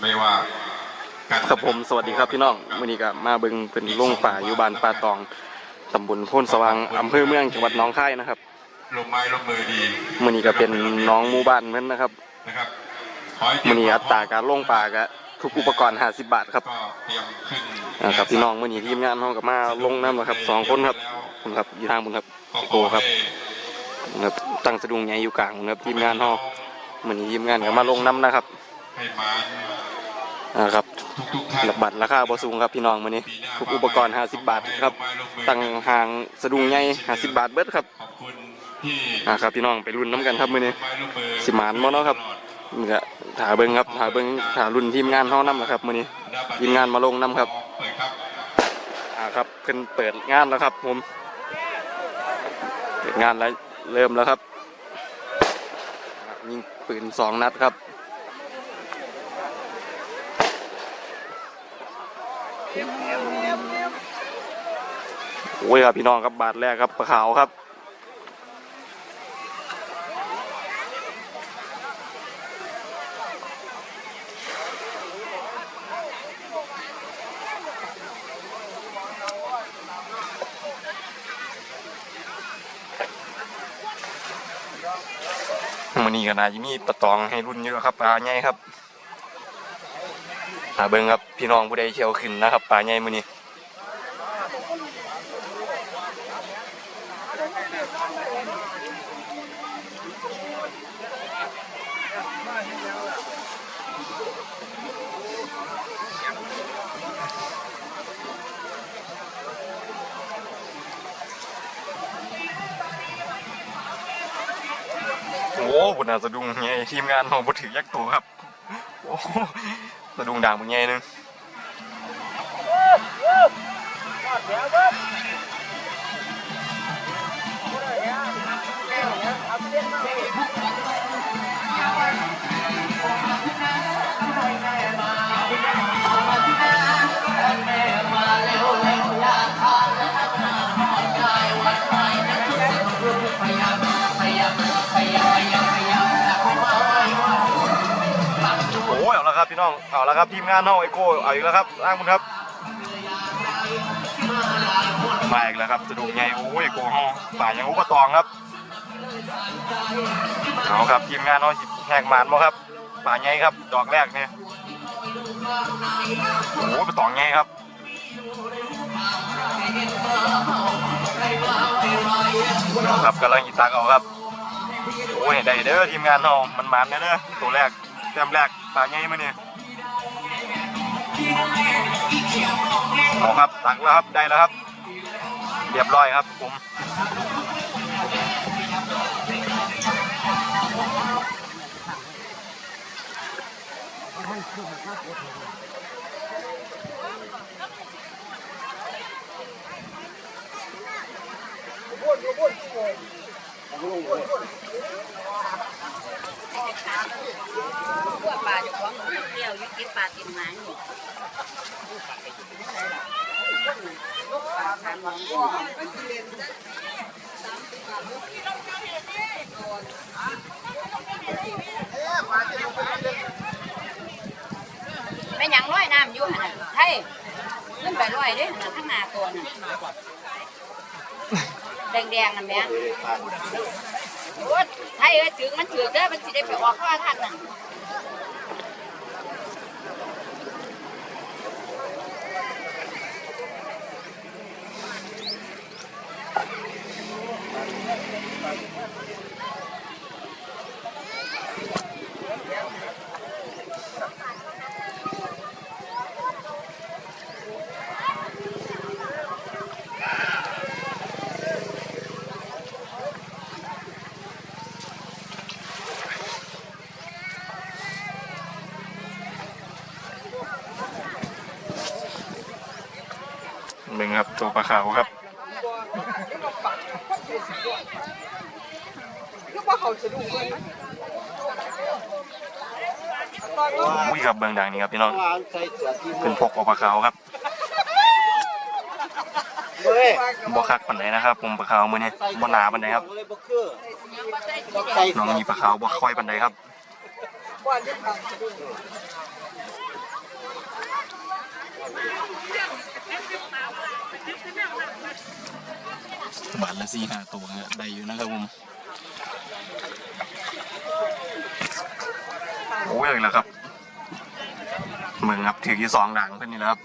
ไม่ว่าการครับผมสวัสดีครับพี่น้องมื้อนี้ก็มาเบิ่งเป็นโรงป่าอยู่บ้านป่าตองตำบลโพนสว่างอำเภอเมืองจังหวัดหนองคายนะครับลงไม้ลงมือดีมื้อนี้ก็เป็นน้องหมู่บ้านเพิ่นนะครับนะครับขอให้เตรียมื้อนี้อัตราการลงป่าก็ทุกอุปกรณ์ 50 บาทครับก็เตรียมขึ้นอ่าครับพี่น้องมื้อนี้ทีมงานเฮาก็มาลงน้ำแล้วครับสองคนครับผมครับอยู่ทางผมครับก็พี่ขโกอครับให้ครับตั้งสะดุงใหญ่อยู่กลางผมครับทีมงานเฮามื้อนี้ทีมงานก็มาลงน้ำนะครับให้มา อ่าครับหลักบัตรราคาบ่สูงครับพี่น้องมื้อนี้ทุกอุปกรณ์ 50 บาทครับตั้งห่างสะดุงใหญ่50 บาทเบิดครับขอบคุณที่อ่าครับพี่น้องไปรุ่นน้ำกันครับมื้อนี้สิหมานบ่เนาะครับนี่ก็ถาเบิ่งครับถาเบิ่งถารุ่นทีมงานเฮานำครับมื้อนี้ทีมงานมาลงนํครับเปิดครับอ่าครับเพิ่นเปิดงานแล้วครับผมเปิดงานแล้วเริ่มแล้วครับยิงปืนสองนัดครับ โอ้ยครับพี่น้องครับบาทแรกครับปลาขาวครับมันนี้ก็น่าจะมีปลาตองให้รุ่นเยอะครับปลาใหญ่ครับ หาเบิ่งครับพี่น้องผู้ใดเชียวขึ้นนะครับปลาใหญ่มื้อนี้โอ้บุญน่าสะดุ้งใหญ่ทีมงานของบุถือยักษ์ตัวครับ โอ้ สะดุ้งด่า พี่น้องเอาล้วครับทีมงานน้องไอโก้เอาอีกแล้วครับอ้างคุณครับมาอีกแล้วครับสะดุ้งใหญ่โอ้ยโก้ห้องป่ายังอุปตองครับเอาครับทีมงานน้องแหกหมานบ่ครับป่าใหญ่ครับดอกแรกเนี่ยโอ้ยปตองใหญ่ครับครับกำลังยิบตักเอาครับโอ้ยได้เด้อทีมงานเรามันมันเด้อตัวแรกแต้มแรก ปลาใหมาเนี่ยเอาครับตักแล้วครับได้แล้วครับ เรียบร้อยครับผมพวกปลาจะคล้องเกี่ยวยึดกินปลากินหมาอยู่ปลาทางหมองไม่ยังร้อยน้ำอยู่หันน่ะไทยขึ้นไปร้อยเด้หันข้างหน้าตัวน่ะแดงๆน่ะแม่โอ้ยไทยเอ้ยถึงมันถือเด้อมันสิได้ไปออกข้าวทันน่ะึ่งครับตัวปลาขาวครับก็ว่าเขาจะดูเงินอุ้ยครับเบื้องดังนี่ครับพี่น้องเสื้อทีมเป็นพกเอาปลาขาวครับบ่คักปันใดนะครับผมปลาขาวมือนี้บ่หนาปันใดครับน้องมีปลาขาวบ่ค่อยปันใดครับ บาทละสี่ห้าตัวฮะได้อยู่นะครับผมโอ้ยเลยแล้วครับเมืองครับถือที่สองด่างเพื่อนนี่และครับ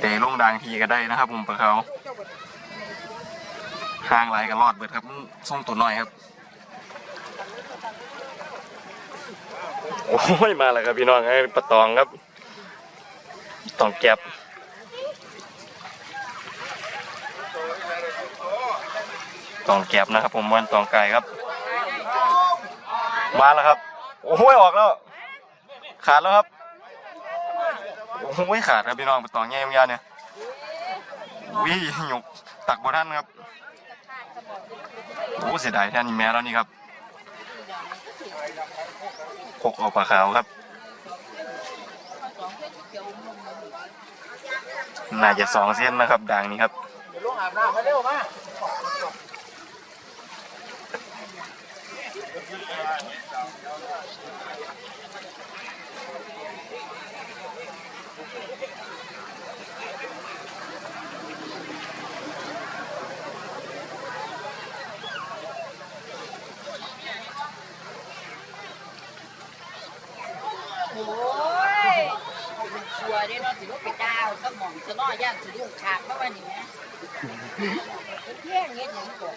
แต่ลงดังทีก็ได้นะครับผมปลาเขาห่างไหลายก็รอดเบิดครับส่งตัวน้อยครับ โอ้ยมาแล้วครับพี่น้องไอ้ปลาตองครับ ตองแก็บตองแก็บนะครับ ผมวันตองไก่ครับ มาแล้วครับ โอ้ยออกแล้ว ขาดแล้วครับโอ้ยขาดครับพี่น้องปตองแง่ยาวๆเนี่ยวิหยกตักบ่ทันครับโอ้เสียดายแทนนี่แม่แล้วนี่ครับพกเอาปลาขาวครับ น่าจะสองเส้นนะครับด่างนี้ครับลงอาบน้ำมาเร็วมา โอ้ย อยได้นอนสิลูกไปดาวก็หมองจะนอยย่างสิลูกฉากเพราะว่านี่แหมแย่งเงี้ยอยังก่อน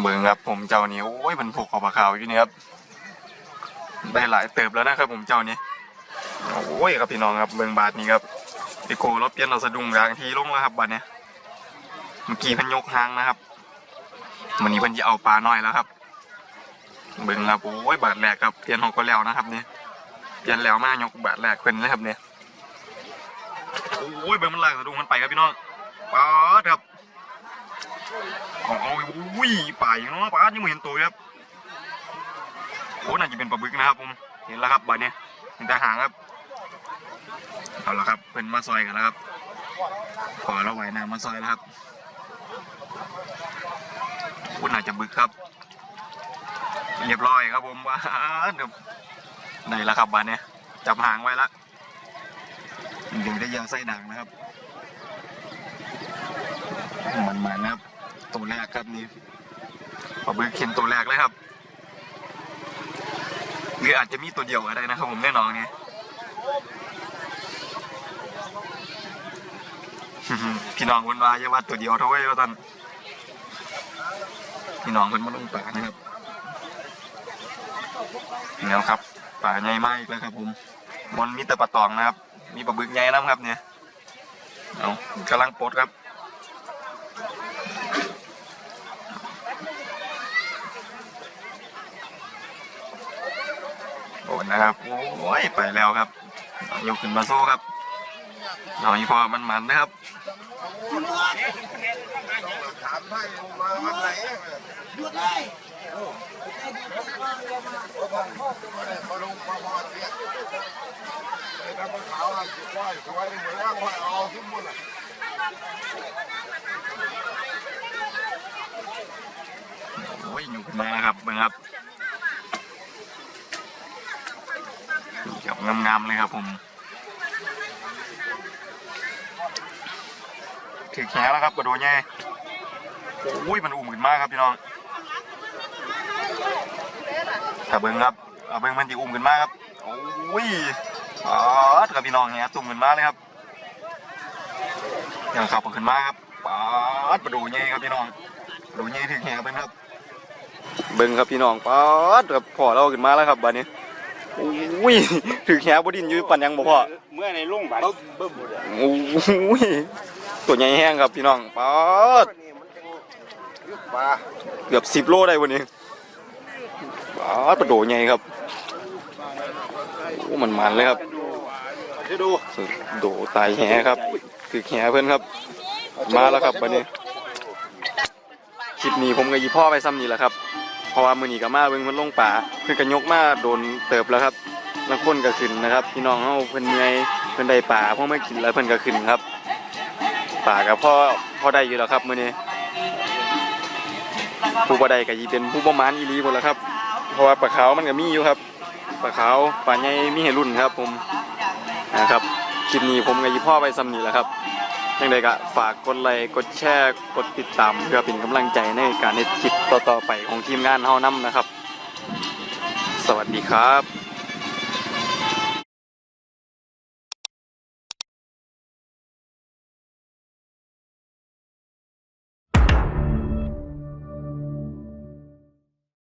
เบิ่งครับผมเจ้านี้โอ้ยมันผูกขอบปลาขาวอยู่นี่ครับได้หลายเติบแล้วนะครับผมเจ้านี้โอ้ยครับพี่น้องครับเบิ่งบาทนี้ครับพี่โกรถเปลี่ยนเราสะดุ้งยางทีลงแล้วครับบัดเนี้ยเมื่อกี้พันยกหางนะครับ วันนี้เพันจะเอาปลาน้อยแล้วครับ เบิ่งครับโอ้ยบาทแรกครับเปลี่ยนหกก็แล้วนะครับเนี่ยเปลี่ยนแล้วมากยกบาทแรกเป็นเลยครับเนี่ยโอ้ยเบิ่งมันลากสะดุ้งมันไปครับพี่น้องป๊าดครับเอาเอาอุ้ยป่าอย่างน้อยป่ายังไม่เห็นตัวเลยครับโอ้น่าจะเป็นปลาบึกนะครับผมเห็นแล้วครับบัดเนี้ยเห็นแต่หางครับเอาละครับเป็นมาซอยกันแล้วครับขอเราไหวน้ำมาซอยแล้วครับ โอ้น่าจะบึกครับ เรียบร้อยครับผมว้าเดี๋ยวได้แล้วครับบัดเนี้ยจับหางไว้แล้วเดี๋ยวได้ยาไส้ด่างนะครับมันๆนะครับตัวแรกครับนี่ปลาบึกเข็นตัวแรกเลยครับหรืออาจจะมีตัวเดียวก็ได้นะครับผมแน่นอนไงพี่น้องคนว่าอย่าว่าตัวเดียวเท่าไว้ว่าตอน พี่น้องคนมาลงป่านะครับเนี่แล้วครับป่าใหญ่มากอีกแล้วครับผมมันมีแต่ปลาตองนะครับ มีปลาบึกใหญ่นะครับเนี่ยเอากำลังปลดครับโอ้นะครับโอ้ยไปแล้วครับยกขึ้นมาโซ่ครับเอาอีพอมันมันนะครับ ถามให้มาวันไหนหยุดเลยเขาลงมาพอเสียไอ้ตาขาวอะสวยสวยเหมือนแล้วเอาขึ้นบนอะโอ้ยอยู่ขึ้นมาครับเบิ่งครับนี่ครับงามๆเลยครับผม ถือแขนแล้วครับกระโดดแง่โอ้ยมันอุ่มขึ้นมากครับพี่น้องถ้าเบิ่งครับเอาเบิ่งมันจะอุ่มขึ้นมากครับโอ้ยอ๋อครับพี่น้องแง่ตุ่มขึ้นมาเลยครับยังขับขึ้นมาครับป๊าดกระโดดแง่ครับพี่น้องกระโดดแง่ถือแขนเป็นครับ เบิ่งครับพี่น้องป๊าดครับพอเราขึ้นมาแล้วครับบัดนี้อุ้ยถือแหบดินอยู่ปันยังบ่พ่อเมื่อในลุงบัดโอ้ย ตัวใหญ่แห้งครับพี่น้องป๊อดเกือบสิบโลได้วันนี้ป๊อดปลาโดใหญ่ครับโอ้มันมันเลยครับจะดูสุดโดตายแหครับถือแหเพื่อนครับ มาแล้วครับวันนี้คลิปนี้ผมกับยีพ่อไปซ้ำนี่แหละครับเพราะว่ามือนี้ก็มาเบิ่งเพิ่นลงป่าเพิ่นก็ยกมาโดนเติบแล้วครับแล้วคนก็ขึ้นนะครับ พี่น้องเฮาเพิ่นเมื่อยเพิ่นได้ป่าพวกไม่กินแล้วเพิ่นก็ขึ้นครับ ป่ากับพ่อพ่อได้อยู่แล้วครับมื้อนี้ผู้บ่ได้ก็ยีเป็นผู้บ่มานอีหลีหมดแล้วครับ เพราะว่าปลาขาวมันก็มีอยู่ครับปลาขาวปลาใหญ่มีให้รุ่นครับ ผมนะครับคลิปนี้ผมกับยีพ่อไปซ้ำนี่แหละครับยังไงก็ฝากกดไลค์กดแชร์กดติดตามเพื่อเป็นกำลังใจในการเฮ็ดคลิปต่อๆไปของทีมงานเฮานำนะครับ สวัสดีครับ